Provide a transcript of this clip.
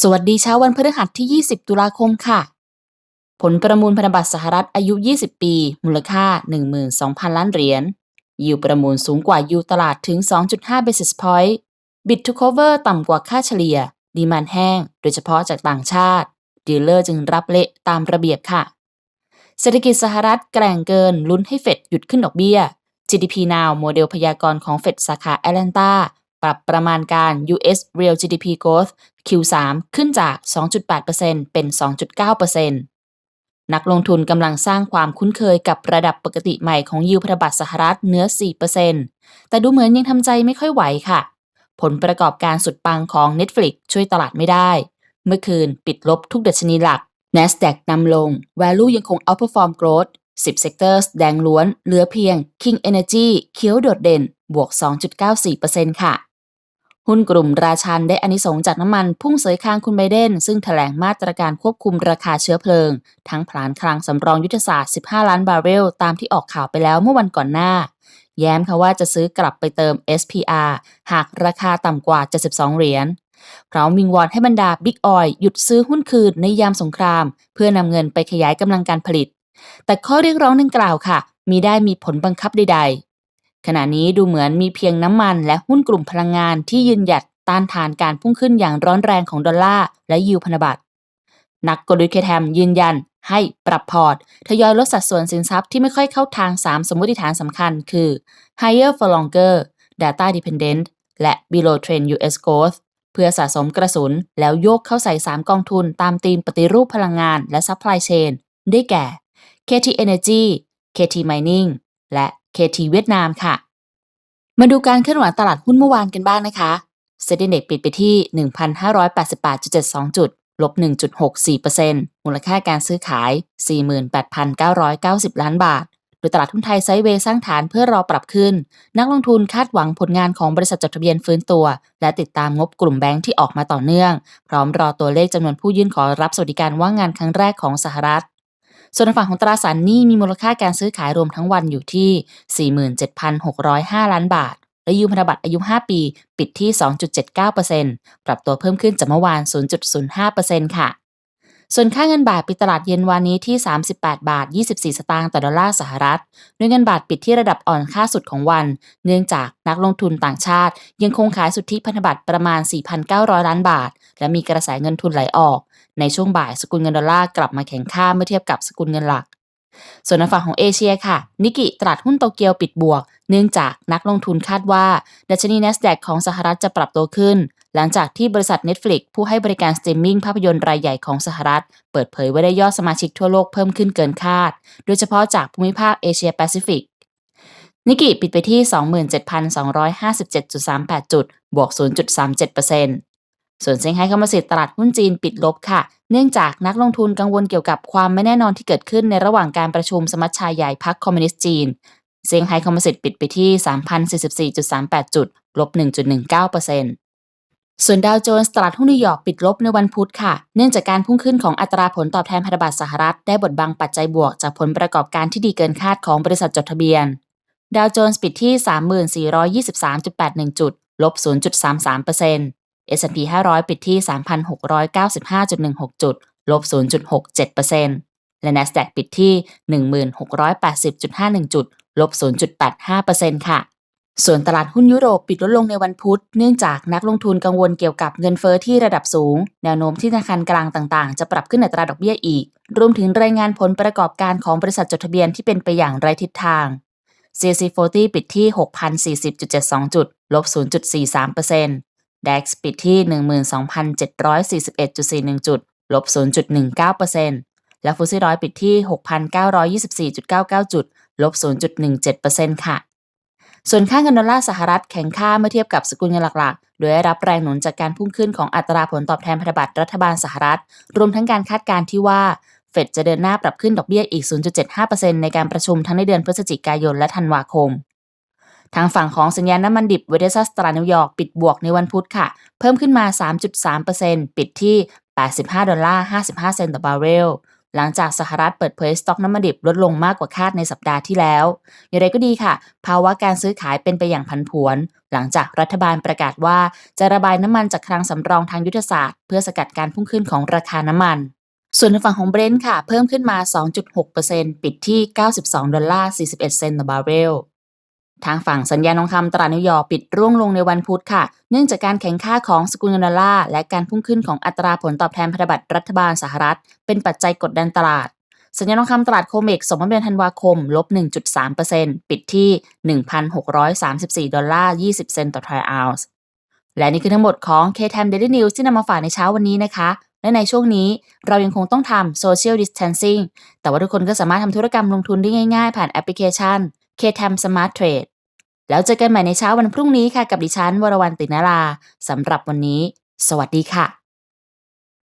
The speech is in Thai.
สวัสดีเช้าวันพฤหัสที่ 20 ตุลาคมค่ะ ผลประมูลพันธบัตรสหรัฐอายุ 20 ปี มูลค่า 12,000 ล้านเหรียญ ยิวประมูลสูงกว่ายิวตลาดถึง 2.5 basis point bid to cover ต่ำกว่าค่าเฉลี่ย ดีมานแห้ง โดยเฉพาะจากต่างชาติ ดีลเลอร์จึงรับเละตามระเบียบค่ะ เศรษฐกิจสหรัฐแกร่งเกินลุ้นให้เฟดหยุดขึ้นดอกเบี้ย GDP Now โมเดลพยากรณ์ของเฟดสาขาแอตแลนตา ปรับประมาณการ US Real GDP Growth Q3 ขึ้นจาก 2.8%เป็น 2.9%นักลงทุนกำลังสร้างความคุ้นเคยกับระดับปกติใหม่ของยิวพันธบัตรสหรัฐเนื้อ 4%แต่ดูเหมือนยังทำใจไม่ค่อยไหวค่ะ ผลประกอบการสุดปังของ Netflix ช่วยตลาดไม่ได้ เมื่อคืนปิดลบทุกดัชนีหลัก NASDAQ นำลง Value ยังคง outperform growth 10 sectors แดงล้วน เหลือเพียง King Energy เขียวโดดเด่น บวก 2.94%ค่ะ หุ้นกลุ่มราชันได้อานิสงส์จากน้ำมันพุ่งเสยคางคุณไบเดน ซึ่งถแถลงมาตรการควบคุมราคาเชื้อเพลิง ทั้งผลานคลังสำรองยุทธศาสตร์ 15 ล้านบาร์เรล ตามที่ออกข่าวไปแล้วเมื่อวันก่อนหน้า แย้มค่ะว่าจะซื้อกลับไปเติม SPR หากราคาต่ำกว่า 72 เหรียญพร้อมวิงวอนให้บรรดาบิ๊กออยหยุดซื้อหุ้นคืนในยามสงคราม เพื่อนำเงินไปขยายกำลังการผลิต แต่ข้อเรียกร้องดังกล่าวค่ะ มีได้มีผลบังคับใดๆ ขณะนี้ดูเหมือนมีเพียงน้ำมันและหุ้นกลุ่มพลังงานที่ยืนหยัดต้านทานการพุ่งขึ้นอย่างร้อนแรงของดอลลาร์และยิวพันธบัตรนักกลยุทธ์เคแทมยืนยันให้ปรับพอร์ต ทยอยลดสัดส่วนสินทรัพย์ที่ไม่ค่อยเข้าทาง 3 สมมติฐานสำคัญคือ higher for longer data dependent และ below trend US growth เพื่อสะสมกระสุนแล้วโยกเข้าใส่ 3 กองทุนตามธีมปฏิรูปพลังงานและ supply chain ได้แก่ KT Energy KT Mining และ KT เวียดนามค่ะ มาดูการเคลื่อนไหวตลาดหุ้นเมื่อวานกันบ้างนะคะเซ็นดีเด็กปิดไปที่ 1,588.72 จุด ลบ 1.64%มูลค่าการซื้อขาย 48,990 ล้านบาท โดยตลาดทุนไทยไซเวย์สร้างฐานเพื่อรอปรับขึ้น นักลงทุนคาดหวังผลงานของบริษัทจดทะเบียนฟื้นตัว และติดตามงบกลุ่มแบงค์ที่ออกมาต่อเนื่อง พร้อมรอตัวเลขจำนวนผู้ยื่นขอรับสวัสดิการว่างงานครั้งแรกของสหรัฐ ส่วนฝั่งของตราสารหนี้มีมูลค่าการซื้อขายรวมทั้งวันอยู่ที่ 47,605 ล้านบาท และยูพันธบัตรอายุ 5 ปี ปิดที่ 2.79%ปรับตัวเพิ่มขึ้นจากเมื่อวาน 0.05%ค่ะ ส่วนค่าเงินบาทปิดตลาดเย็นวันนี้ที่ 38 บาท 24 สตางค์ต่อดอลลาร์สหรัฐด้วยเงินบาทปิดที่ระดับอ่อนค่าสุดของวัน เนื่องจากนักลงทุนต่างชาติ ยังคงขายสุทธิพันธบัตรประมาณ 4,900 ล้านบาท และมีกระแสเงินทุนไหลออก ในช่วงบ่ายสกุลเงินดอลลาร์กลับมาแข็งค่าเมื่อเทียบกับสกุลเงินหลักส่วนในฝั่งของเอเชียค่ะ นิกิตลาดหุ้นโตเกียวปิดบวก เนื่องจากนักลงทุนคาดว่า ดัชนี NASDAQ ของสหรัฐจะปรับตัวขึ้น หลังจากที่บริษัท Netflix ผู้ให้บริการสตรีมมิ่งภาพยนตร์รายใหญ่ของสหรัฐ เปิดเผยว่าได้ยอดสมาชิกทั่วโลกเพิ่มขึ้นเกินคาด โดยเฉพาะจากภูมิภาคเอเชียแปซิฟิกนิกิปิดไปที่ 27,257.38 จุด บวก 0.37%ส่วนเซี่ยงไฮ้คอมโพสิตตลาดหุ้นจีนปิดลบค่ะ เนื่องจากนักลงทุนกังวลเกี่ยวกับความไม่แน่นอนที่เกิดขึ้นในระหว่างการประชุมสมัชชาใหญ่พรรคคอมมิวนิสต์จีน เซี่ยงไฮ้คอมโพสิตปิดไปที่ 3,044.38 จุด ลบ 1.19% ส่วนดาวโจนส์ตลาดหุ้นนิวยอร์กปิดลบในวันพุธค่ะ เนื่องจากการพุ่งขึ้นของอัตราผลตอบแทนพันธบัตรสหรัฐ ได้บดบังปัจจัยบวกจากผลประกอบการที่ดีเกินคาดของบริษัทจดทะเบียน ดาวโจนส์ปิดที่ 3423.81 จุด ลบ 0.33% S&P 500 ปิดที่ 3,695.16 จุด ลบ 0.67%และ NASDAQ ปิดที่ 1,680.51 จุด ลบ 0.85%ค่ะ ส่วนตลาดหุ้นยุโรปปิดลดลงในวันพุธ เนื่องจากนักลงทุนกังวลเกี่ยวกับเงินเฟอ้อที่ระดับสูง แนวโน้มที่ธนาคารกลางต่างๆ จะปรับขึ้นอัตราดอกเบี้ยอีก รวมถึงรายงานผลประกอบการของบริษัทจดทะเบียนที่เป็นไปอย่างไรทิศทาง CAC 40 ปิดที่ 6,040.72 จุด ลบ 0.43% DAX ปิดที่ 12,741.41 จุด ลบ 0.19%และฟุตซี่ร้อยปิดที่ 6,924.99 จุด ลบ 0.17%ค่ะ ส่วนค่าเงินดอลลาร์สหรัฐแข็งค่าเมื่อเทียบกับสกุลเงินหลักๆ โดยได้รับแรงหนุนจากการพุ่งขึ้นของอัตราผลตอบแทนพันธบัตรรัฐบาลสหรัฐ รวมทั้งการคาดการณ์ที่ว่าเฟดจะเดินหน้าปรับขึ้นดอกเบี้ยอีก 0.75%ในการประชุมทั้งในเดือนพฤศจิกายนและธันวาคม ทางฝั่งของสัญญาณน้ำมันดิบเวเดซัสตรานิวยอร์กปิดบวกในวันพุธค่ะ เพิ่มขึ้นมา 3.3%ปิดที่ 85 ดอลลาร์ 55 เซนต์ต่อบาร์เรล หลังจากสหรัฐเปิดเผยสต็อกน้ำมันดิบลดลงมากกว่าคาดในสัปดาห์ที่แล้ว อย่างไรก็ดีค่ะ ภาวะการซื้อขายเป็นไปอย่างผันผวน หลังจากรัฐบาลประกาศว่าจะระบายน้ำมันจากคลังสำรองทางยุทธศาสตร์ เพื่อสกัดการพุ่งขึ้นของราคาน้ำมัน ส่วนในฝั่งของเบรนท์ค่ะ เพิ่มขึ้นมา 2.6%ปิดที่ 92 ดอลลาร์ 41 เซนต์ต่อบาร์เรล ทางฝั่งสัญญาณทองคำตลาดนิวยอร์กปิดร่วงลงในวันพุธค่ะ เนื่องจากการแข่งค่าของสกุลเงินดอลลาร์และการพุ่งขึ้นของอัตราผลตอบแทนพันธบัตรรัฐบาลสหรัฐ เป็นปัจจัยกดดันตลาด สัญญาณทองคำตลาดโคเมกสมมติเดือนธันวาคม ลบ 1.3%ปิดที่ 1,634 ดอลลาร์ 20 เซนต์ต่อทรัลส์และนี่คือทั้งหมดของ K-Time Daily News ที่นำมาฝากในเช้าวันนี้นะคะ และในช่วงนี้เรายังคงต้องทำ Social Distancing แต่ว่าทุกคนก็สามารถทำธุรกรรมลงทุนได้ง่ายๆ ผ่านแอปพลิเคชัน KTM Smart Trade แล้วเจอกันใหม่ในเช้าวันพรุ่งนี้ค่ะ กับดิฉันวรวรรณตินาราสำหรับวันนี้ สวัสดีค่ะ